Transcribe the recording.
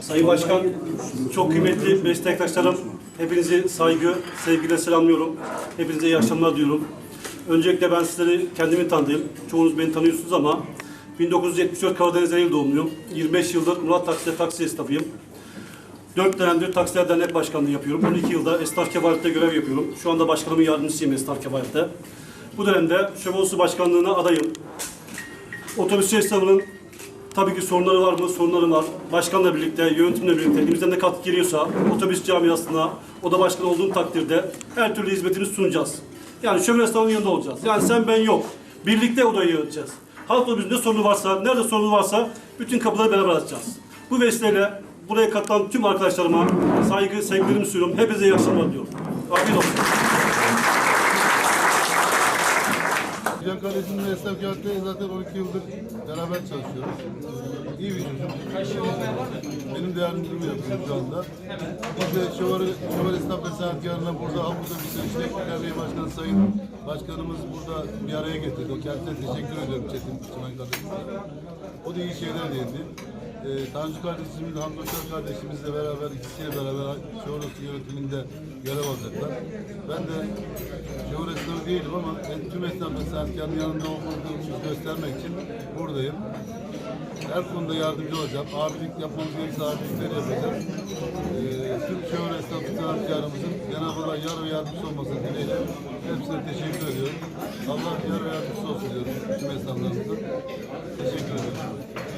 Sayın Başkan, çok kıymetli meslektaşlarım, hepinizi saygı, sevgiyle selamlıyorum. Hepinize iyi akşamlar diyorum. Öncelikle ben sizleri kendimi tanıdayım. Çoğunuz beni tanıyorsunuz ama 1974 Karadeniz Eylül doğumluyum. 25 yıldır Murat Taksi'de taksi esnafıyım. 4 dönemdir Taksiler Dernek Başkanlığı yapıyorum. 12 yılda Esnaf Kefalet'te görev yapıyorum. Şu anda başkanımın yardımcısıyım Esnaf Kefalet'te. Bu dönemde Şoförlüsü Başkanlığı'na adayım. Otobüsçü esnafının tabii ki sorunları var mı? Sorunları var. Başkanla birlikte, yönetimle birlikte elimizden ne katkı geliyorsa otobüs camiasına, oda başkanı olduğum takdirde her türlü hizmetini sunacağız. Yani şoför esnafının yanında olacağız. Yani sen ben yok. Birlikte odayı yöneteceğiz. Halk otobüsünde sorunu varsa, nerede sorunu varsa bütün kapıları beraber açacağız. Bu vesileyle buraya katılan tüm arkadaşlarıma saygı, sevgilerimi sunuyorum. Hepinize iyi akşamlar diliyorum. Afiyet olsun. Can kardeşimle esnaf kağıtları zaten 12 yıldır beraber çalışıyoruz. İyi bir çocuk. Benim de yardımcılığımı yapıyorum şu anda. Biz de şoför, şoför esnaf ve sanatkarına burada Avrupa'da bir işte Derneği Başkanı Sayın Başkanımız burada bir araya getirdi. Kendisine teşekkür ediyorum Çetin Çınar kardeşime. O da iyi şeyler değindi. Ee, Tanju kardeşimizle, Hamdi Öşer kardeşimizle beraber, ikisiyle beraber Şovrası yönetiminde görev alacaklar. Ben de esnafı değilim ama ben tüm esnaf ve sanatkarın yanında olduğumuzu göstermek için buradayım. Her konuda yardımcı olacağım. Abilik yapmamız gerekirse abilikleri yapacağım. Ee, tüm şoför esnaf ve sanatkarımızın Cenab-ı Allah yar ve yardımcısı olmasını dileğiyle hepsine teşekkür ediyorum. Allah yar ve yardımcısı olsun diyorum tüm esnaflarımıza. Teşekkür ederim.